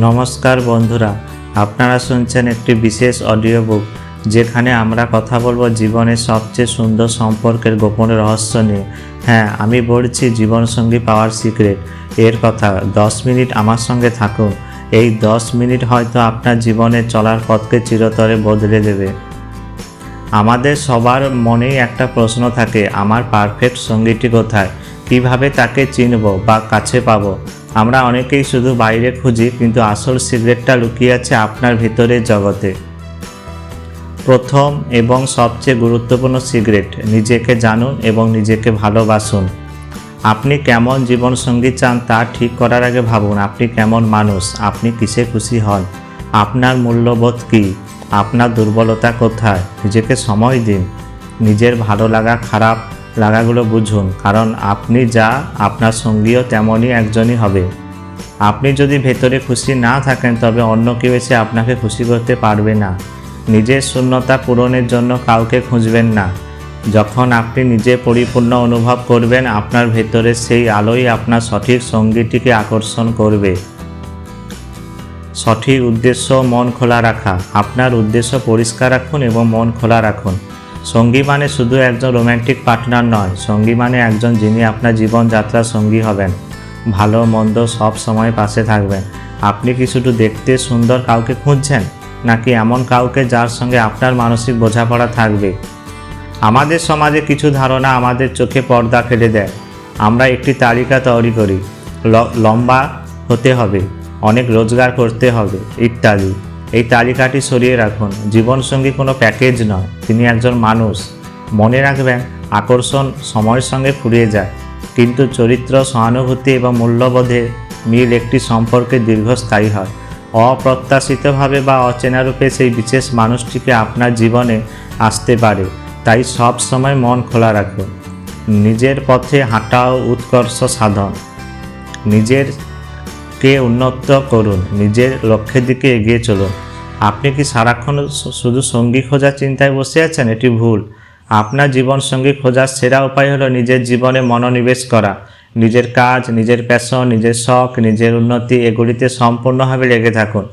নমস্কার বন্ধুরা, আপনারা শুনছেন একটি বিশেষ অডিও বুক যেখানে আমরা কথা বলব জীবনের সবচেয়ে সুন্দর সম্পর্কের গোপন রহস্য নিয়ে। হ্যাঁ আমি বলছি জীবনসঙ্গী পাওয়ার সিক্রেট। এর কথা, দশ মিনিট আমার সঙ্গে থাকুন। এই দশ মিনিট হয়তো আপনার জীবনে চলার পথকে চিরতরে বদলে দেবে। আমাদের সবার মনেই একটা প্রশ্ন থাকে, আমার পারফেক্ট সঙ্গীটি কোথায়? কীভাবে তাকে চিনব বা কাছে পাবো? আমরা অনেকেই শুধু বাইরে খুঁজি, কিন্তু আসল সিক্রেটটা লুকিয়ে আছে আপনার ভিতরের জগতে। প্রথম এবং সবচেয়ে গুরুত্বপূর্ণ সিক্রেট নিজেকে জানুন এবং নিজেকে ভালোবাসুন। আপনি কেমন জীবনসঙ্গী চান তা ঠিক করার আগে ভাবুন, আপনি কেমন মানুষ, আপনি কিসে খুশি হন, আপনার মূল্যবোধ কী, আপনার দুর্বলতা কোথায়, নিজেকে সময় দিন, নিজের ভালো লাগা খারাপ লাগাগুলো বুঝুন, কারণ আপনি যা আপনার সঙ্গীও তেমনই একজনই হবে। আপনি যদি ভেতরে খুশি না থাকেন, তবে অন্য কেউ এসে আপনাকে খুশি করতে পারবে না। নিজের শূন্যতা পূরণের জন্য কাউকে খুঁজবেন না। যখন আপনি নিজে পরিপূর্ণ অনুভব করবেন, আপনার ভেতরে সেই আলোই আপনার সঠিক সঙ্গীটিকে আকর্ষণ করবে। সঠিক উদ্দেশ্য মন খোলা রাখা। আপনার উদ্দেশ্য পরিষ্কার রাখুন এবং মন খোলা রাখুন। সঙ্গী মানে শুধু একজন রোম্যান্টিক পার্টনার নয়, সঙ্গী মানে একজন যিনি আপনার জীবনযাত্রার সঙ্গী হবেন। ভালো, মন্দ সব সময় পাশে থাকবেন। আপনি কি শুধু দেখতে সুন্দর কাউকে খুঁজছেন, নাকি এমন কাউকে যার সঙ্গে আপনার মানসিক বোঝাপড়া থাকবে? আমাদের সমাজে কিছু ধারণা আমাদের চোখে পর্দা ফেলে দেয়। আমরা একটি তালিকা তৈরি করি লম্বা হতে হবে, অনেক রোজগার করতে হবে, ইত্যাদি। এই তালিকাটি সরিয়ে রাখুন। জীবনসঙ্গী কোনো প্যাকেজ নয়। তিনি একজন মানুষ। মনে রাখবেন, আকর্ষণ সময়ের সঙ্গে ফুরিয়ে যায়। কিন্তু চরিত্র, সহানুভূতি এবং মূল্যবোধে মিল একটি সম্পর্কে দীর্ঘস্থায়ী হয়। অপ্রত্যাশিতভাবে বা অচেনা রূপে সেই বিশেষ মানুষটিকে আপনার জীবনে আসতে পারে। তাই সব সময় মন খোলা রাখুন। নিজের পথে হাঁটাও উৎকর্ষ সাধন। নিজের কে উন্নত করুন, নিজের লক্ষ্যের দিকে এগিয়ে চলুন। আপনি কি সারাক্ষণ শুধু সঙ্গী খোঁজার চিন্তায় বসে আছেন? এটি ভুল। আপনার জীবন সঙ্গী খোঁজার সেরা উপায় হলো নিজের জীবনে মনোনিবেশ করা। নিজের কাজ, নিজের প্যাশন নিজের শখ, নিজের উন্নতি এগুলিতে সম্পূর্ণভাবে লেগে থাকুন।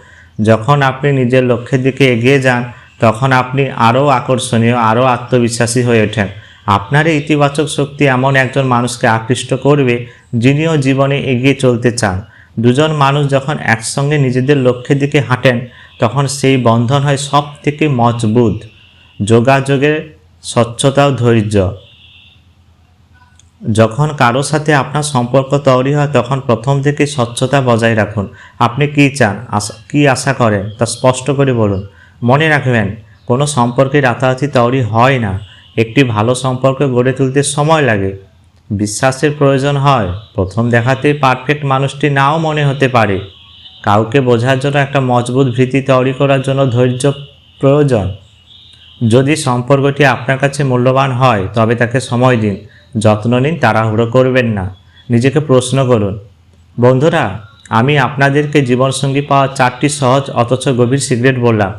যখন আপনি নিজের লক্ষ্যের দিকে এগিয়ে যান, তখন আপনি আরও আকর্ষণীয়, আরও আত্মবিশ্বাসী হয়ে ওঠেন। আপনার এই ইতিবাচক শক্তি এমন একজন মানুষকে আকৃষ্ট করবে যিনিও জীবনে এগিয়ে চলতে চান। দুজন মানুষ যখন একসঙ্গে নিজেদের লক্ষ্যের দিকে হাঁটেন, তখন সেই বন্ধন হয় সব থেকে মজবুত। যোগাযোগের স্বচ্ছতা ও ধৈর্য। যখন কারোর সাথে আপনার সম্পর্ক তৈরি হয়, তখন প্রথম থেকে স্বচ্ছতা বজায় রাখুন। আপনি কী চান? কী আশা করেন? তা স্পষ্ট করে বলুন। মনে রাখবেন, কোনো সম্পর্কে রাতারাতি তৈরি হয় না। একটি ভালো সম্পর্ক গড়ে তুলতে সময় লাগে। বিশ্বাসের প্রয়োজন হয়। প্রথম দেখাতেই পারফেক্ট মানুষটি নাও মনে হতে পারে। কাউকে বোঝার জন্য একটা মজবুত ভীতি তৈরি করার জন্য ধৈর্য প্রয়োজন। যদি সম্পর্কটি আপনার কাছে মূল্যবান হয়, তবে তাকে সময় দিন। যত্ন নিন, তাড়াহুড়ো করবেন না। নিজেকে প্রশ্ন করুন, বন্ধুরা, আমি আপনাদেরকে জীবনসঙ্গী পাওয়ার চারটি সহজ অথচ গভীর সিক্রেট বললাম।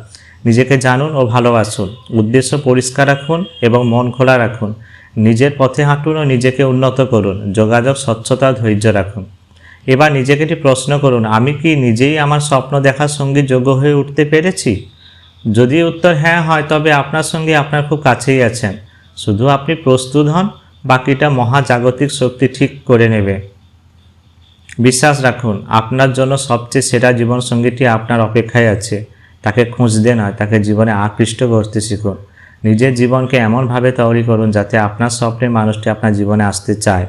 নিজেকে জানুন ও ভালোবাসুন। উদ্দেশ্য পরিষ্কার রাখুন এবং মন খোলা রাখুন। নিজের পথে হাঁটুন ও নিজেকে উন্নত করুন। যোগাযোগ, স্বচ্ছতা, ধৈর্য রাখুন। এবার নিজেকে একটি প্রশ্ন করুন, আমি কি নিজেই আমার স্বপ্ন দেখার সঙ্গে যোগ্য হয়ে উঠতে পেরেছি? যদি উত্তর হ্যাঁ হয়, তবে আপনার সঙ্গে আপনার খুব কাছেই আছেন। শুধু আপনি প্রস্তুত হন, বাকিটা মহাজাগতিক শক্তি ঠিক করে নেবে। বিশ্বাস রাখুন, আপনার জন্য সবচেয়ে সেরা জীবনসঙ্গীটি আপনার অপেক্ষায় আছে। তাকে খুঁজতে নয়, তাকে জীবনে আকৃষ্ট করতে শিখুন। নিজের জীবনকে এমনভাবে তৈরি করুন যাতে আপনার স্বপ্নের মানুষটি আপনার জীবনে আসতে চায়।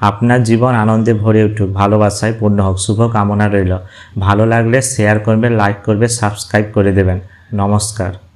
আপনার জীবন আনন্দে ভরে উঠুক, ভালোবাসায় পূর্ণ হোক, শুভ কামনা রইল। ভালো লাগলে শেয়ার করবে লাইক করবে সাবস্ক্রাইব করে দেবেন। নমস্কার।